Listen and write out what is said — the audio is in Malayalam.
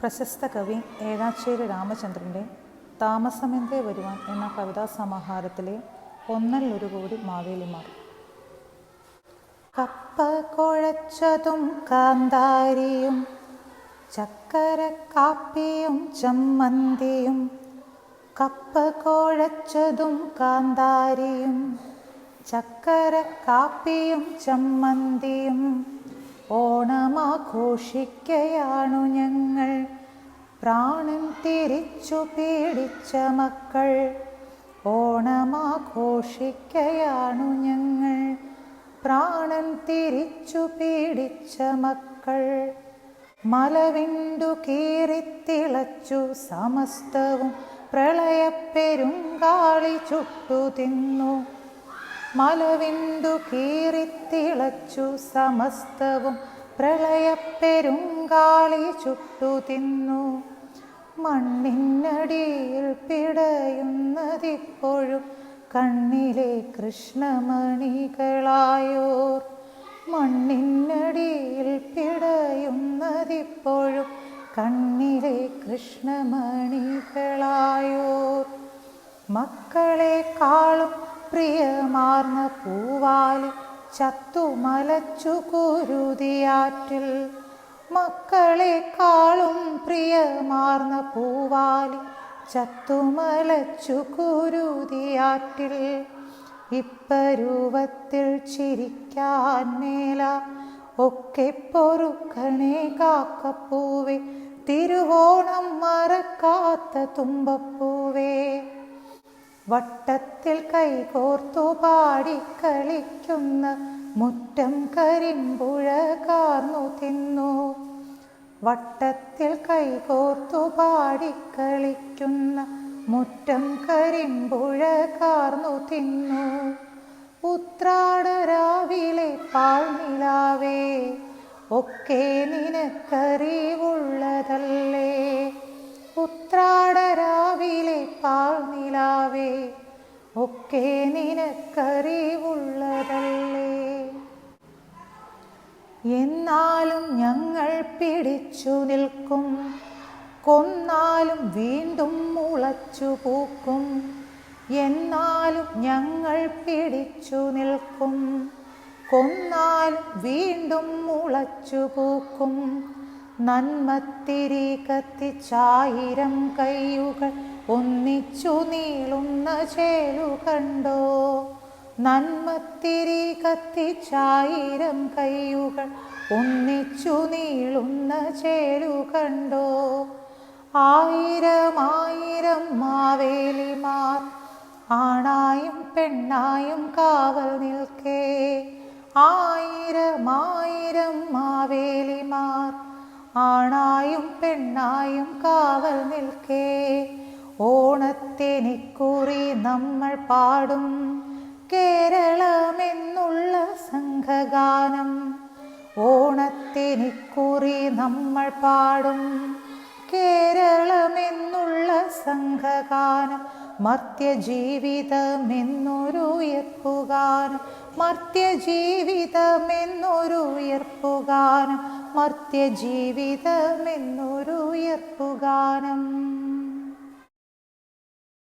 പ്രശസ്ത കവി ഏഴാച്ചേരി രാമചന്ദ്രന്റെ താമസമെന്തേ വരുവാൻ എന്ന കവിതാ സമാഹാരത്തിലെ ഒന്നല്ലൊരു കോടി മാവേലിമാർ കപ്പ കുഴച്ചതും കാന്താരിയും ചക്കര കാപ്പിയും ചമ്മന്തിയും കപ്പ കുഴച്ചതും കാന്താരിയും ചക്കര കാപ്പിയും ചമ്മന്തിയും ഓണമാഘോഷിക്കയാണു ഞങ്ങൾ. പ്രാണൻ തിരിച്ചു പീഡിച്ച മക്കൾ ഓണമാഘോഷിക്കയാണു ഞങ്ങൾ. പ്രാണൻ തിരിച്ചു പീഡിച്ച മക്കൾ മലവിണ്ടു കീറിത്തിളച്ചു സമസ്തവും പ്രളയപ്പെരുങ്കാളി ചുട്ടു തിന്നു. മലവിണ്ടു കീറിത്തിളച്ചു സമസ്തവും പ്രളയപ്പെരുങ്കാളി ചുട്ടു തിന്നു. മണ്ണിനടിയിൽ പിടയുന്നതിപ്പോഴും കണ്ണിലെ കൃഷ്ണമണികളായോർ. മണ്ണിനടിയിൽ പിടയുന്നതിപ്പോഴും കണ്ണിലെ കൃഷ്ണമണികളായോർ. മക്കളെക്കാളും പ്രിയമാർന്ന പൂവാലി ചത്തുമലച്ചു കുരുതിയാറ്റിൽ. മക്കളെക്കാളും പ്രിയമാർന്ന പൂവാലി ചത്തുമലച്ചു കുരുതിയാറ്റിൽ. ഇപ്പരൂപത്തിൽ ചിരിക്കാൻ മേല ഒക്കെ പൊറുക്കണേ കാക്കപ്പൂവേ. തിരുവോണം മറക്കാത്ത തുമ്പപ്പൂവേ. വട്ടത്തിൽ കൈകോർത്തു പാടിക്കളിക്കുന്ന മുറ്റം കരിമ്പുഴ കാർന്നു തിന്നു. വട്ടത്തിൽ കൈകോർത്തു പാടിക്കളിക്കുന്ന മുറ്റം കരിമ്പുഴ കാർന്നു തിന്നു. ഉത്രാട രാവിലെ പാൽനിലാവേ ഒക്കെ നിനക്കറിവുള്ളതല്ലേ? ഉത്രാട രാവിലെ പാൽനിലാവേ ഒക്കെ നിനക്കറിവുള്ളതല്ലേ. എന്നാലും ഞങ്ങൾ പിടിച്ചു നിൽക്കും കൊന്നാലും വീണ്ടും മുളച്ചു പൂക്കും. എന്നാലും ഞങ്ങൾ പിടിച്ചു നിൽക്കും കൊന്നാലും വീണ്ടും മുളച്ചു പൂക്കും. നന്മത്തിരി കത്തിച്ചായിരം കൈയുകൾ ഒന്നിച്ചു നീളുന്ന ചേലു കണ്ടോ? നന്മത്തിരി കത്തിച്ചായിരം കൈയുകൾ ഒന്നിച്ചു നീളുന്ന ചേലു കണ്ടോ? ആയിരം ആയിരം മാവേലിമാർ ആണായും പെണ്ണായും കാവൽ നിൽക്കേ. ആയിരം ആയിരം മാവേലിമാർ ആണായും പെണ്ണായും കാവൽ നിൽക്കേ. ഓണത്തെനിക്കുറി നമ്മൾ പാടും കേരളമെന്നുള്ള സംഘഗാനം. ഓണത്തെനിക്കുറി നമ്മൾ പാടും കേരളമെന്നുള്ള സംഘഗാനം. മർത്യജീവിതമെന്നൊരു ഉയർപ്പുഗാനം മർത്യജീവിതമെന്നൊരു ഉയർപ്പുഗാനം മർത്യജീവിതമെന്നൊരു ഉയർപ്പുഗാനം